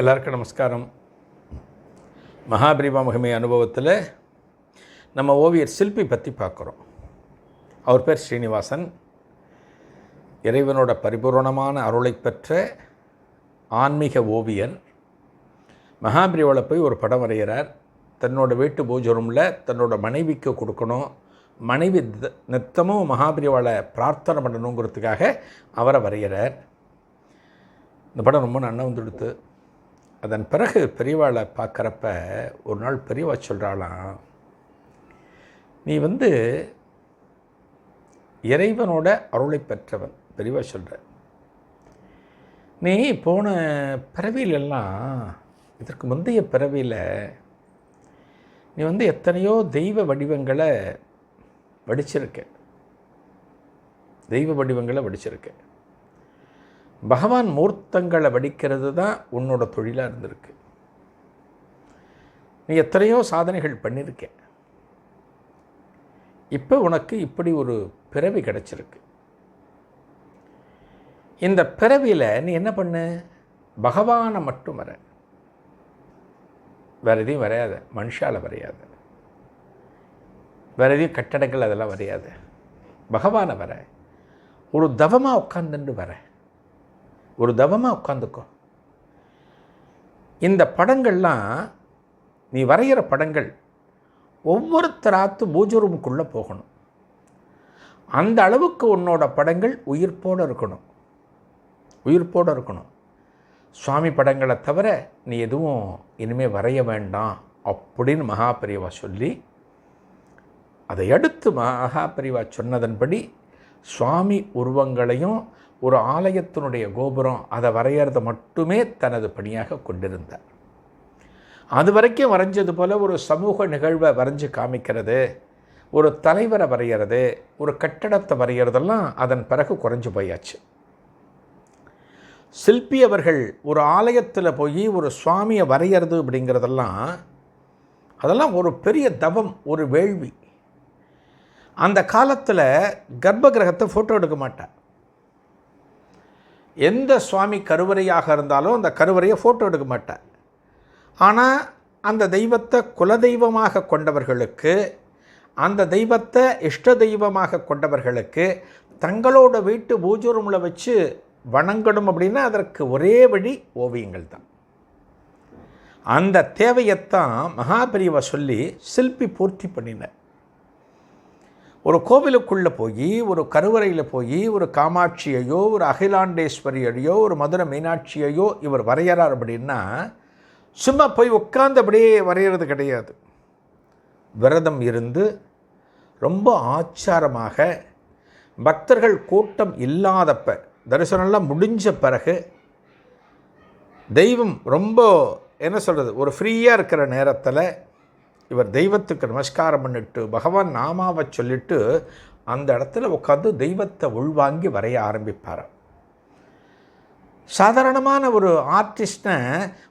எல்லாருக்கும் நமஸ்காரம். மகாபிரிவா மகிமை அனுபவத்தில் நம்ம ஓவியர் சில்பி பற்றி பார்க்குறோம். அவர் பேர் ஸ்ரீனிவாசன். இறைவனோட பரிபூரணமான அருளை பெற்ற ஆன்மீக ஓவியன். மகாபிரிவாவில் போய் ஒரு படம் வரைகிறார். தன்னோட வீட்டு பூஜை ரூமில் தன்னோட மனைவிக்கு கொடுக்கணும். மனைவி நித்தமும் மகாபிரிவாளை பிரார்த்தனை பண்ணணுங்கிறதுக்காக அவரை வரைகிறார். இந்த படம் ரொம்ப நல்லா வந்துடுத்து. அதன் பிறகு பெரியவாளை பார்க்குறப்ப ஒரு நாள் பெரியவா சொல்கிறாளாம் நீ வந்து இறைவனோட அருளை பெற்றவன் பெரியவா சொல்கிற நீ போன பிறவியிலெல்லாம் இதற்கு முந்தைய பிறவியில் நீ வந்து எத்தனையோ தெய்வ வடிவங்களை வடிச்சிருக்க தெய்வ வடிவங்களை வடிச்சிருக்கேன் பகவான் மூர்த்தங்களை வடிக்கிறது தான் உன்னோட தொழிலாக இருந்திருக்கு. நீ எத்தனையோ சாதனைகள் பண்ணியிருக்கேன் இப்போ உனக்கு இப்படி ஒரு பிறவி கிடச்சிருக்கு. இந்த பிறவியில் நீ என்ன பண்ணு? பகவானை மட்டும் வர. வேறு எதையும் வரையாத. மனுஷால வரையாத. வேறு எதையும் கட்டடங்கள் அதெல்லாம் வரையாத. பகவானை வர. ஒரு தவமாக உட்காந்துட்டு வரேன் ஒரு தவமாக உட்காந்துக்கோ. இந்த படங்கள்லாம் நீ வரைகிற படங்கள் ஒவ்வொருத்தராத்து பூஜை ரூமுக்குள்ளே போகணும். அந்த அளவுக்கு உன்னோட படங்கள் உயிர்ப்போடு இருக்கணும். உயிர்ப்போடு இருக்கணும். சுவாமி படங்களை தவிர நீ எதுவும் இனிமேல் வரைய வேண்டாம் அப்படின்னு மகாபெரிவா சொல்லி அதை அடுத்து மகாபெரிவா சொன்னதன்படி சுவாமி உருவங்களையும் ஒரு ஆலயத்தினுடைய கோபுரம் அதை வரையறதை மட்டுமே தனது பணியாக கொண்டிருந்தார். அது வரைக்கும் வரைஞ்சது போல் ஒரு சமூக நிகழ்வை வரைஞ்சு காமிக்கிறது ஒரு தலைவரை வரைகிறது ஒரு கட்டடத்தை வரைகிறதெல்லாம் அதன் பிறகு குறைஞ்சு போயாச்சு. சில்பி அவர்கள் ஒரு ஆலயத்தில் போய் ஒரு சுவாமியை வரைகிறது அப்படிங்கிறதெல்லாம் அதெல்லாம் ஒரு பெரிய தவம் ஒரு வேள்வி. அந்த காலத்தில் கர்ப்ப கிரகத்தை ஃபோட்டோ எடுக்க மாட்டார். எந்த சுவாமி கருவறையாக இருந்தாலும் அந்த கருவறையை ஃபோட்டோ எடுக்க மாட்டேன் ஆனால் அந்த தெய்வத்தை குலதெய்வமாக கொண்டவர்களுக்கு அந்த தெய்வத்தை இஷ்ட தெய்வமாக கொண்டவர்களுக்கு தங்களோட வீட்டு பூஜை ரூமில் வச்சு வணங்கணும் அப்படின்னா அதற்கு ஒரே வழி ஓவியங்கள் தான். அந்த தேவையைத்தான் மகாபிரிவை சொல்லி சிற்பி பூர்த்தி பண்ணினார். ஒரு கோவிலுக்குள்ளே போய் ஒரு கருவறையில் போய் ஒரு காமாட்சியையோ ஒரு அகிலாண்டேஸ்வரியையோ ஒரு மதுரை மீனாட்சியையோ இவர் வரைகிறார் அப்படின்னா சும்மா போய் உட்காந்தபடியே வரைகிறது கிடையாது. விரதம் இருந்து ரொம்ப ஆச்சாரமாக பக்தர்கள் கூட்டம் இல்லாதப்ப தரிசனம்லாம் முடிஞ்ச பிறகு தெய்வம் ரொம்ப என்ன சொல்கிறது ஒரு ஃப்ரீயாக இருக்கிற நேரத்தில் இவர் தெய்வத்துக்கு நமஸ்காரம் பண்ணிட்டு பகவான் நாமாவை சொல்லிட்டு அந்த இடத்துல உட்காந்து தெய்வத்தை உள்வாங்கி வரைய ஆரம்பிப்பார். சாதாரணமான ஒரு ஆர்டிஸ்ட்டை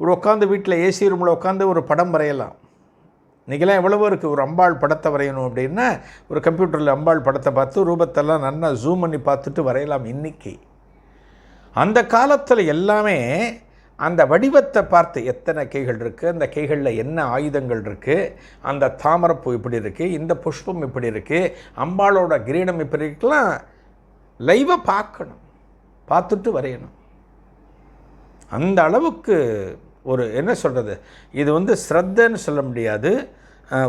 ஒரு உட்காந்து வீட்டில் ஏசி ரூமில் உட்காந்து ஒரு படம் வரையலாம். இன்றைக்கெல்லாம் எவ்வளவோ இருக்குது ஒரு அம்பாள் படத்தை வரையணும் அப்படின்னா ஒரு கம்ப்யூட்டரில் அம்பாள் படத்தை பார்த்து ரூபத்தெல்லாம் நல்லா ஜூம் பண்ணி பார்த்துட்டு வரையலாம் இன்னைக்கு. அந்த காலத்தில் எல்லாமே அந்த வடிவத்தை பார்த்து எத்தனை கைகள் இருக்குது அந்த கைகளில் என்ன ஆயுதங்கள் இருக்குது அந்த தாமரைப்பூ இப்படி இருக்குது இந்த புஷ்பம் இப்படி இருக்குது அம்பாளோட கிரீடம் இப்படி இருக்கலாம் லைவாக பார்க்கணும் பார்த்துட்டு வரையணும். அந்த அளவுக்கு ஒரு என்ன சொல்கிறது இது வந்து ஸ்ரத்தன்னு சொல்ல முடியாது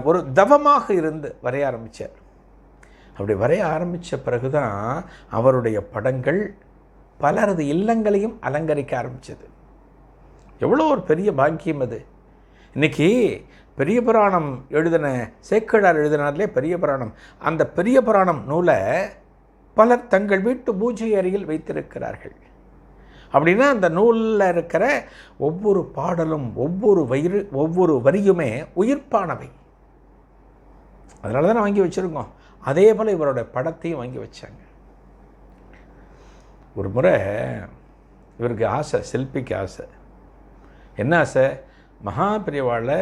ஒரு தவமாக இருந்து வரைய ஆரம்பித்தார் அப்படி வரைய ஆரம்பித்த பிறகு தான் அவருடைய படங்கள் பலரது இல்லங்களையும் அலங்கரிக்க ஆரம்பித்தது எவ்வளோ ஒரு பெரிய பாக்கியம் அது. இன்னைக்கு பெரிய புராணம் எழுதின சேக்கடார் எழுதினார்லே பெரிய புராணம். அந்த பெரிய புராணம் நூலை பலர் தங்கள் வீட்டு பூஜை அறையில் வைத்திருக்கிறார்கள். அப்படின்னா அந்த நூலில் இருக்கிற ஒவ்வொரு பாடலும் ஒவ்வொரு வயிறு ஒவ்வொரு வரியுமே உயிர்ப்பானவை. அதனால தான் வாங்கி வச்சுருக்கோம். அதே போல் இவரோட படத்தையும் வாங்கி வச்சாங்க. ஒரு முறை இவருக்கு ஆசை சிற்பிக்கு ஆசை. என்ன ஆசை? மகாபிரிவாளை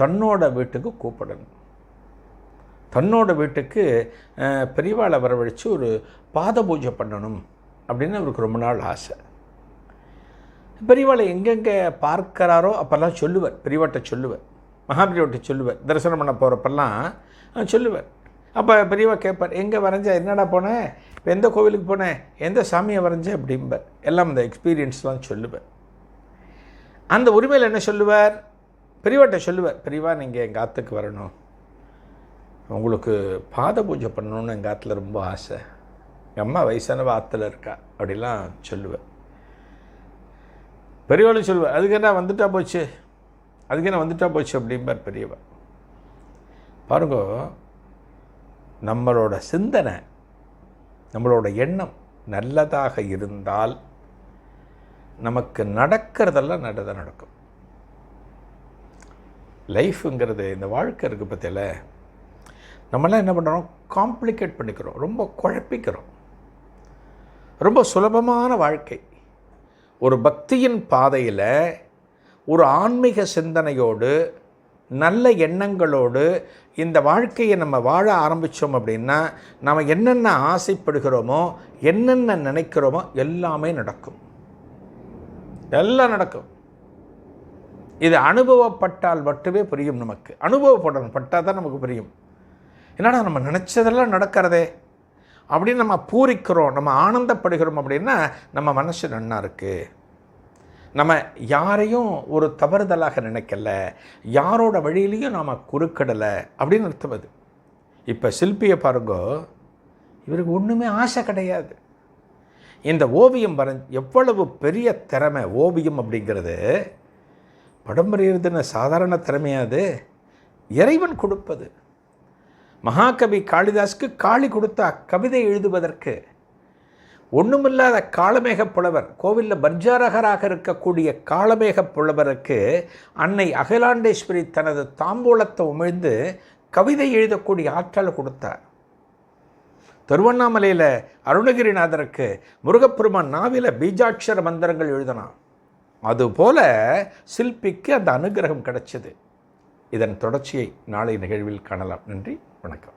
தன்னோட வீட்டுக்கு கூப்பிடணும். தன்னோட வீட்டுக்கு பெரியவாளை வரவழைச்சு ஒரு பாத பூஜை பண்ணணும் அப்படின்னு அவருக்கு ரொம்ப நாள் ஆசை. பெரியவாளை எங்கெங்கே பார்க்கறாரோ அப்போல்லாம் சொல்லுவார். பெரியவாட்ட சொல்லுவார். மகாபிரிவாட்ட சொல்லுவார். தரிசனம் பண்ண போகிறப்பெல்லாம் சொல்லுவார். அப்போ பெரியவா கேட்பார் எங்கே வரைஞ்ச? என்னடா போனேன் இப்போ எந்த கோவிலுக்கு போனேன் எந்த சாமியை வரைஞ்ச? அப்படிம்பார். எல்லாம் அந்த எக்ஸ்பீரியன்ஸ்லாம் சொல்லுவேன் அந்த உரிமையில் என்ன சொல்லுவார்? பெரியவாட்ட சொல்லுவார் பெரியவா நீங்கள் எங்கள் ஆற்றுக்கு வரணும். உங்களுக்கு பாத பூஜை பண்ணணும்னு எங்கள் ஆற்றுல ரொம்ப ஆசை. எங்கள் அம்மா வயசானவ ஆற்றுல இருக்கா? அப்படிலாம் சொல்லுவேன் பெரியவாளும் சொல்லுவார் அதுக்கு என்ன வந்துட்டா போச்சு? அதுக்கு என்ன வந்துட்டா போச்சு? அப்படிம்பார் பெரியவா. பாருங்க நம்மளோட சிந்தனை நம்மளோட எண்ணம் நல்லதாக இருந்தால் நமக்கு நடக்கிறதெல்லாம் நல்லதாக நடக்கும். லைஃப்புங்கிறது இந்த வாழ்க்கை இருக்குது பற்றியில் நம்மளாம் என்ன பண்ணுறோம் காம்ப்ளிகேட் பண்ணிக்கிறோம். ரொம்ப குழப்பிக்கிறோம். ரொம்ப சுலபமான வாழ்க்கை. ஒரு பக்தியின் பாதையில் ஒரு ஆன்மீக சிந்தனையோடு நல்ல எண்ணங்களோடு இந்த வாழ்க்கையை நம்ம வாழ ஆரம்பித்தோம் அப்படின்னா நம்ம என்னென்ன ஆசைப்படுகிறோமோ என்னென்ன நினைக்கிறோமோ எல்லாமே நடக்கும். எல்லாம் நடக்கும். இது அனுபவப்பட்டால் மட்டுமே புரியும் நமக்கு. அனுபவப்படணும் பட்டால் தான் நமக்கு புரியும். என்னடா நம்ம நினச்சதெல்லாம் நடக்கிறதே? அப்படின்னு நம்ம பூரிக்கிறோம் நம்ம ஆனந்தப்படுகிறோம் அப்படின்னா நம்ம மனசு நன்னா இருக்குது நம்ம யாரையும் ஒரு தவறுதலாக நினைக்கல யாரோட வழியிலையும் நாம் குறுக்கிடலை அப்படின்னு அர்த்தம் அது. இப்போ சில்பியை பாருங்கோ இவருக்கு ஒன்றுமே ஆசை கிடையாது. இந்த ஓவியம் வர எவ்வளவு பெரிய திறமை ஓவியம் அப்படிங்கிறது படம் வரைகிறதுன சாதாரண திறமையாது இறைவன் கொடுப்பது. மகாகவி காளிதாஸ்க்கு காளி கொடுத்தா கவிதை எழுதுவதற்கு. ஒன்றுமில்லாத காலமேக புலவர் கோவிலில் பர்ஜாரகராக இருக்கக்கூடிய காலமேக புலவருக்கு அன்னை அகிலாண்டேஸ்வரி தனது தாம்பூலத்தை உமிழ்ந்து கவிதை எழுதக்கூடிய ஆற்றல் கொடுத்தார். திருவண்ணாமலையில் அருணகிரிநாதருக்கு முருகப்பெருமான் நாவில பீஜாட்சர மந்திரங்கள் எழுதினான். அதுபோல சில்பிக்கு அந்த அனுகிரகம் கிடைச்சது. இதன் தொடர்ச்சியை நாளை நிகழ்வில் காணலாம். நன்றி. வணக்கம்.